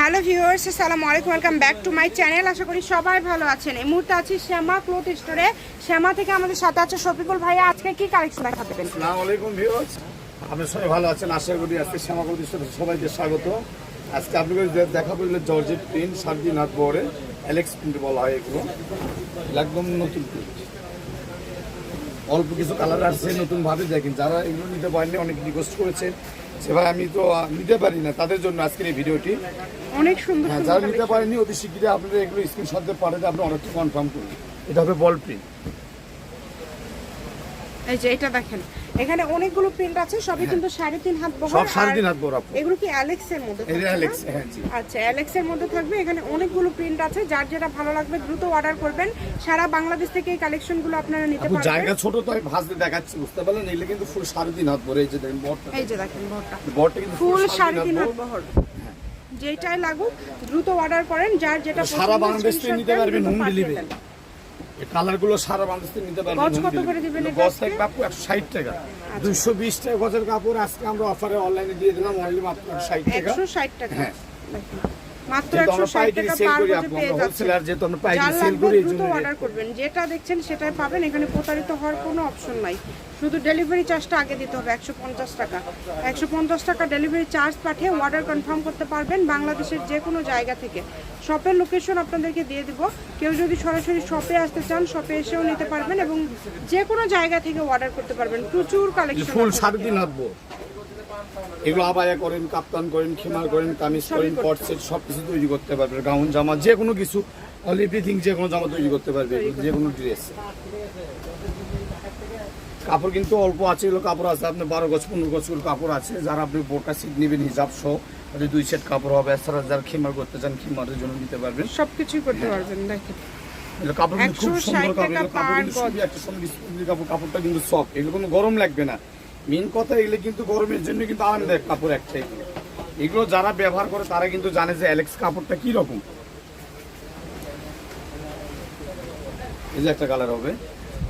Hello viewers, আসসালামু আলাইকুম, welcome back to my channel. আশা করি সবাই ভালো আছেন। এই মুহূর্তে আছি শ্যামা ক্লোথ স্টোরে। শ্যামা থেকে আমাদের সাথে আছে শফিকুল ভাইয়া। আজকে কি কালেকশন দেখাতে দেবেন আসসালামু আলাইকুম ভিউয়ার্স। আপনি সবাই ভালো আছেন? আশা করি আজকে শ্যামাকুল দৃশ্যতে সবাইকে স্বাগত। আজকে আপনাকে যে- দেখাবো এগুলো জর্জেট প্রিন্ট সার্দিন হাত বহরে অ্যালেক্স প্রিন্ট বলা হয় এগুলো। একদম নতুন প্রিন্ট অল্প কিছু কালার আসছে নতুনভাবে দেখেন। যারা এগুলো নিতে পারেনি অনেক রিকোয়েস্ট করেছেন। সে ভাই আমি তো নিতে পারি না। তাদের জন্য আজকের এই ভিডিওটি। অনেক সুন্দর হ্যাঁ যারা নিতে পারেননি পারেনি অতি শীঘ্রই আপনারা এগুলো স্ক্রিনশট পারে পাঠাতে আপনি অর্ডারটি কনফার্ম করুন। এটা হবে বল প্রিন্ট এই যে এটা দেখেন। এখানে অনেকগুলো প্রিন্ট আছে সবই কিন্তু সাড়ে তিন হাত বহর। সব সাড়ে তিন হাত বহর। এগুলো কি অ্যালেক্স এর মধ্যে? অ্যালেক্স হ্যাঁ আচ্ছা অ্যালেক্স এর মধ্যে থাকবে। এখানে অনেকগুলো প্রিন্ট আছে যার যেটা ভালো লাগবে দ্রুত অর্ডার করবেন। সারা বাংলাদেশ থেকে এই কালেকশনগুলো আপনারা নিতে আপু জায়গা ছোট তো আমি ভাঁজতে দেখাচ্ছি বুঝতে পারলেন? এগুলো কিন্তু ফুল সাড়ে তিন হাত ভরে এই যে দেখেন বটটা এই যে দেখেন বহরটা। কিন্তু ফুল সাড়ে তিন হাত হাত বহর। যেটাই লাগুক দ্রুত অর্ডার করেন যার যেটা সারা বাংলাদেশ থেকে নিতে পারবেন হোম ডেলিভারি দেন। এই কালারগুলো সারা বাংলাদেশ নিতে পারবেন গজ কত। করে দিবেন গজ? থাকবে আপু টাকা দুইশো বিশ টাকা গজের কাপড় আজকে আমরা অফারে অনলাইনে দিয়ে দিলাম অনলি মাত্র ষাট টাকা একশো ষাট টাকা হ্যাঁ। মাত্র টাকা পার পেয়ে যাচ্ছে হোলসেলার যেহেতু আমরা পাইকারি সেল করি এই জন্য অর্ডার করবেন। যেটা দেখছেন সেটাই পাবেন এখানে প্রতারিত হওয়ার কোনো অপশন নাই। শুধু ডেলিভারি চার্জটা আগে দিতে হবে একশো পঞ্চাশ টাকা। একশো পঞ্চাশ টাকা ডেলিভারি চার্জ পাঠিয়ে অর্ডার কনফার্ম করতে পারবেন বাংলাদেশের যে কোনো জায়গা থেকে। শপের লোকেশন আপনাদেরকে দিয়ে দিব। কেউ যদি সরাসরি শপে আসতে চান শপে এসেও নিতে পারবেন এবং যে কোনো জায়গা থেকে অর্ডার করতে পারবেন। প্রচুর কালেকশন ফুল। এগুলো আবায়া করেন কাপ্তান করেন খিমার করেন কামিজ করেন কট সেট সব কিছু তৈরি করতে পারবে গাউন জামা যে কোনো কিছু অল এভরিথিং যে কোনো জামা তৈরি করতে পারবে যে কোনো ড্রেস কাপড় কিন্তু অল্প আছে এগুলো কাপড় আছে আপনি বারো গজ পনেরো গজ করে কাপড় আছে যারা আপনি বোরকা সিট নেবেন হিসাব সহ তাহলে দুই সেট কাপড় হবে এছাড়া যারা খিমার করতে চান খিমারের জন্য নিতে পারবেন। সব সবকিছুই করতে পারবেন দেখেন। কাপড় কিন্তু খুব সুন্দর কাপড় কাপড় কিন্তু কাপড়টা কিন্তু সফট এগুলো কোনো গরম লাগবে না। মেন কথা এগুলো কিন্তু গরমের জন্য কিন্তু আরামদায়ক কাপড় একটাই এগুলো যারা ব্যবহার করে তারা কিন্তু জানে যে অ্যালেক্স কাপড়টা কি রকম। এই যে একটা কালার হবে।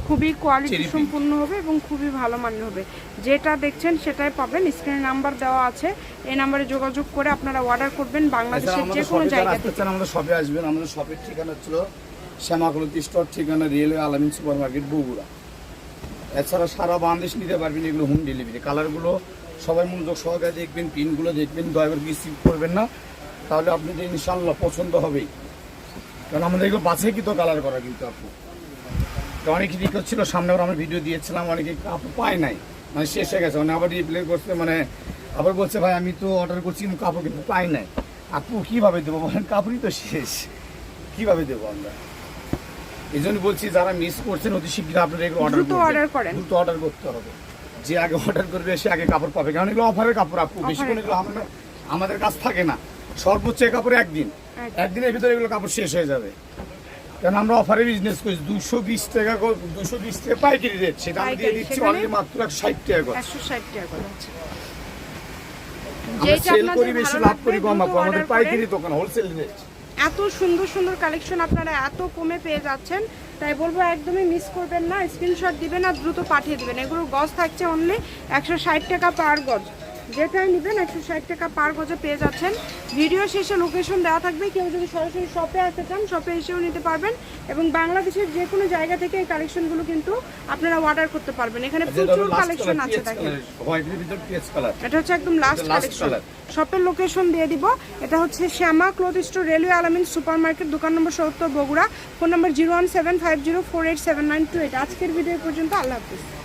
খুবই কোয়ালিটি সম্পূর্ণ হবে এবং খুবই ভালো মানের হবে। যেটা দেখছেন সেটাই পাবেন। স্ক্রিনে নাম্বার দেওয়া আছে। এই নাম্বারে যোগাযোগ করে আপনারা অর্ডার করবেন বাংলাদেশের যে কোনো জায়গা থেকে চান আমাদের শপে আসবেন। আমাদের শপের ঠিকানা ছিল শ্যামাকুলতি স্টোর ঠিকানা railway Alamin super market Bogura. এছাড়া সারা বাংলাদেশ নিতে পারবেন এগুলো হোম ডেলিভারি কালারগুলো সবাই মনোযোগ সহকারে দেখবেন প্রিন্টগুলো দেখবেন, দয়া রিসিভ করবেন না। তাহলে আপনাদের ইনশাল্লাহ পছন্দ হবেই। কারণ আমাদের এগুলো বাছাই কিন্তু কালার করা কিন্তু আপু। অনেকে রিকোয়েস্ট ছিল সামনে আমরা ভিডিও দিয়েছিলাম, অনেকে আপু পায় নাই। মানে শেষ হয়ে গেছে মানে আবার রিপ্লাই করছে মানে আবার বলছে, ভাই, আমি তো অর্ডার করছি, কিন্তু কাপড় কিন্তু পাই নাই। আপু, কীভাবে দেবো বলেন? কাপড়ই তো শেষ। কীভাবে দেবো আমরা? এই জন্য বলছি যারা মিস করছেন অতি শীঘ্র আপনারা এগুলো অর্ডার দ্রুত order করেন। দ্রুত অর্ডার করতে হবে। যে আগে অর্ডার করবে সে আগে কাপড় পাবে। কারণ এগুলো অফারের কাপড় আপু। বেশি করে এগুলো আমাদের কাছ থাকে না। সর্বোচ্চ কাপড় একদিন। একদিন। একদিনের ভিতরে এগুলো কাপড় শেষ হয়ে যাবে। কারণ আমরা অফারে বিজনেস করছি। দুশো বিশ টাকা দুশো বিশ টাকা পাইকারি রেট সেটা আমি দিয়ে দিচ্ছি অনলি মাত্র একশো ষাট টাকা করে। একশো ষাট টাকা করে আমরা সেল করি বেশি লাভ করি কম আপু। আমাদের করে পাইকারি দোকান হোলসেল রেট এত সুন্দর সুন্দর কালেকশন আপনারা এত কমে পেয়ে যাচ্ছেন, তাই বলব একদমই মিস করবেন না স্ক্রিনশট দিবেন আর দ্রুত পাঠিয়ে দেবেন। এগুলোর গজ থাকছে অনলি একশো ষাট টাকা পার গজ। যেটাই নেবেন একশো ষাট টাকা পার গজে পেয়ে যাচ্ছেন। ভিডিও শেষে লোকেশন দেওয়া থাকবে কেউ যদি সরাসরি শপে আসতে চান শপে এসেও নিতে পারবেন এবং বাংলাদেশের যে কোনো জায়গা থেকে এই কালেকশনগুলো কিন্তু আপনারা অর্ডার করতে পারবেন। এখানে প্রচুর কালেকশন আছে দেখেন। কালার এটা হচ্ছে একদম লাস্ট কালেকশন শপের লোকেশন দিয়ে দিব। এটা হচ্ছে Shyama cloth store railway Alamin super market দোকান নম্বর সত্তর Bogura. Phone number zero one seven five zero four eight seven nine two eight আজকের ভিডিও পর্যন্ত আল্লাহ হাফিজ।